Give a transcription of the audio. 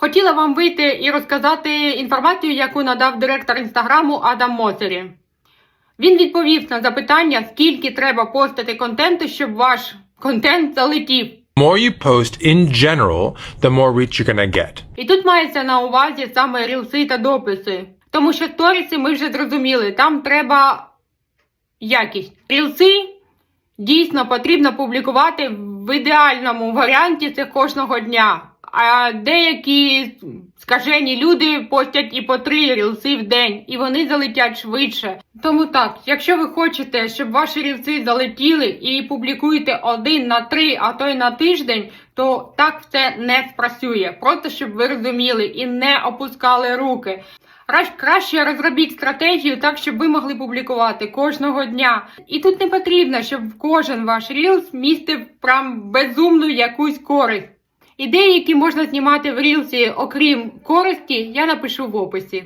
Хотіла вам вийти і розказати інформацію, яку надав директор інстаграму Адам Моцері. Він відповів на запитання, скільки треба постити контенту, щоб ваш контент залетів. more you post in general, the more reach you're gonna get. І тут мається на увазі саме рілси та дописи. Тому що сторіси ми вже зрозуміли, там треба якість. Рілси дійсно потрібно публікувати в ідеальному варіанті це кожного дня. А деякі скажені люди постять і по три рілси в день, і вони залетять швидше. Тому так, якщо ви хочете, щоб ваші рілси залетіли і публікуєте один на три, а то й на тиждень, то так це не спрацює. Просто щоб ви розуміли і не опускали руки. Краще розробіть стратегію так, щоб ви могли публікувати кожного дня. І тут не потрібно, щоб кожен ваш рілс містив прям безумну якусь користь. Ідеї, які можна знімати в рілці, окрім користі, я напишу в описі.